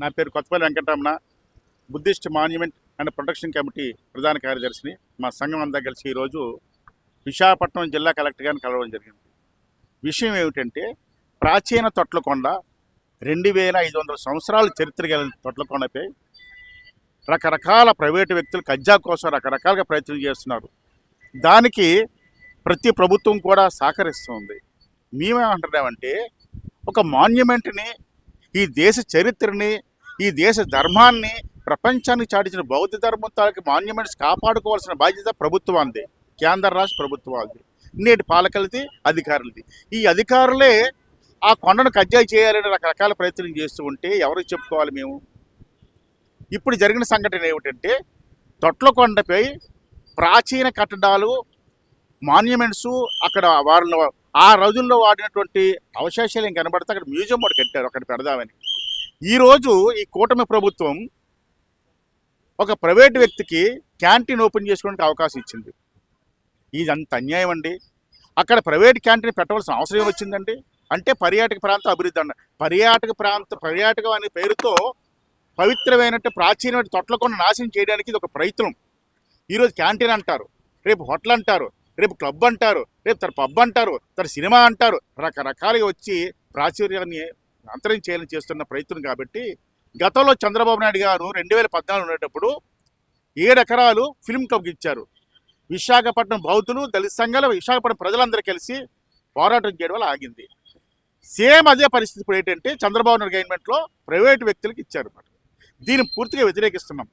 నా పేరు Kothapalli Venkataramana. Buddhist monument and protection committee ప్రధాన కార్యదర్శిని. మా సంఘం అంతా కలిసి ఈరోజు విశాఖపట్నం జిల్లా కలెక్టర్ గారిని కలవడం జరిగింది. విషయం ఏమిటంటే ప్రాచీన తొట్లకొండ రెండు వేల ఐదు వందల సంవత్సరాల చరిత్ర కలిగిన తొట్లకొండపై రకరకాల ప్రైవేటు వ్యక్తులు కజ్జా కోసం రకరకాలుగా ప్రయత్నం చేస్తున్నారు. దానికి ప్రతి ప్రభుత్వం కూడా సహకరిస్తుంది. మేమేమంటున్నామంటే ఒక మాన్యుమెంట్ని ఈ దేశ చరిత్రని ఈ దేశ ధర్మాన్ని ప్రపంచానికి చాటించిన బౌద్ధ ధర్మం తాలూకు మాన్యుమెంట్స్ కాపాడుకోవాల్సిన బాధ్యత ప్రభుత్వానికి కేంద్ర రాష్ట్ర ప్రభుత్వాలది. నేటి పాలకలది అధికారులది. ఈ అధికారులే ఆ కొండను కజ్జా చేయాలని రకరకాల ప్రయత్నం చేస్తూ ఉంటే ఎవరికి చెప్పుకోవాలి మేము? ఇప్పుడు జరిగిన సంఘటన ఏమిటంటే తొట్లకొండపై ప్రాచీన కట్టడాలు మాన్యుమెంట్స్ అక్కడ వారిలో ఆ రోజుల్లో వాడినటువంటి అవశేషాలు ఏం కనబడితే? అక్కడ మ్యూజియం ఒకటి కట్టారు అక్కడ పెడదామని. ఈరోజు ఈ కూటమి ప్రభుత్వం ఒక ప్రైవేట్ వ్యక్తికి క్యాంటీన్ ఓపెన్ చేసుకోవడానికి అవకాశం ఇచ్చింది. ఇది అంత అన్యాయం అండి. అక్కడ ప్రైవేట్ క్యాంటీన్ పెట్టవలసిన అవసరం వచ్చిందండి? అంటే పర్యాటక ప్రాంత అభివృద్ధి అన్న పర్యాటక ప్రాంత పర్యాటకం అనే పేరుతో పవిత్రమైనట్టు ప్రాచీనమైన తొట్లకొండ నాశనం చేయడానికి ఇది ఒక ప్రయత్నం. ఈరోజు క్యాంటీన్ అంటారు రేపు హోటల్ అంటారు. రేపు క్లబ్ అంటారు రేపు తన పబ్ అంటారు తన సినిమా అంటారు రకరకాలుగా వచ్చి ప్రాచుర్యాన్ని అంతరం చేయాలని చేస్తున్న ప్రయత్నం కాబట్టి గతంలో చంద్రబాబు నాయుడు గారు రెండు వేల పద్నాలుగు ఉండేటప్పుడు ఏడు ఎకరాలు ఫిల్మ్ క్లబ్కి ఇచ్చారు. విశాఖపట్నం బౌద్ధులు దళిత సంఘాలు విశాఖపట్నం ప్రజలందరూ కలిసి పోరాటం చేయడం వల్ల ఆగింది. సేమ్ అదే పరిస్థితి ఇప్పుడు ఏంటంటే చంద్రబాబు నాయుడు గవర్నమెంట్లో ప్రైవేట్ వ్యక్తులకు ఇచ్చారు అన్నమాట. దీన్ని పూర్తిగా వ్యతిరేకిస్తున్నాం.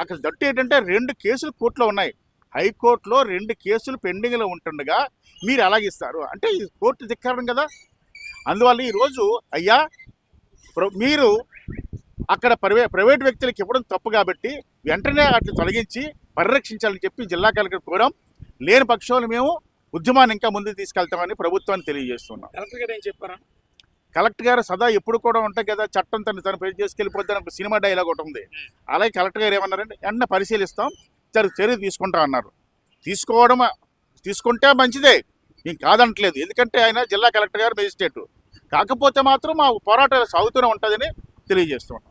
అక్కడ దట్టు ఏంటంటే రెండు కేసులు కోర్టులో ఉన్నాయి. హైకోర్టులో రెండు కేసులు పెండింగ్లో ఉంటుండగా మీరు అలాగిస్తారు అంటే ఇది కోర్టు ధిక్కారం కదా? అందువల్ల ఈరోజు అయ్యా మీరు అక్కడ ప్రైవే ప్రైవేట్ వ్యక్తులకు ఇవ్వడం తప్పు కాబట్టి వెంటనే అట్లా తొలగించి పరిరక్షించాలని చెప్పి జిల్లా కలెక్టర్ కోరాం. లేని పక్షంలో మేము ఉద్యమాన్ని ఇంకా ముందుకు తీసుకెళ్తామని ప్రభుత్వాన్ని తెలియజేస్తున్నాం. కలెక్టర్ గారు ఏం చెప్పారా? కలెక్టర్ గారు సదా ఎప్పుడు కూడా ఉంటాయి కదా చట్టం తను తను పెళ్ళి చేసుకెళ్ళిపోద్దని ఒక సినిమా డైలాగ్ ఒకటి ఉంది. అలాగే కలెక్టర్ గారు ఏమన్నారంటే వెంటనే పరిశీలిస్తాం చర్య చర్య అన్నారు. తీసుకోవడం తీసుకుంటే మంచిదే. మేము కాదంటలేదు. ఎందుకంటే ఆయన జిల్లా కలెక్టర్ గారు మేజిస్ట్రేట్. కాకపోతే మాత్రం మా పోరాటాలు సాగుతూనే ఉంటుందని తెలియజేస్తున్నాం.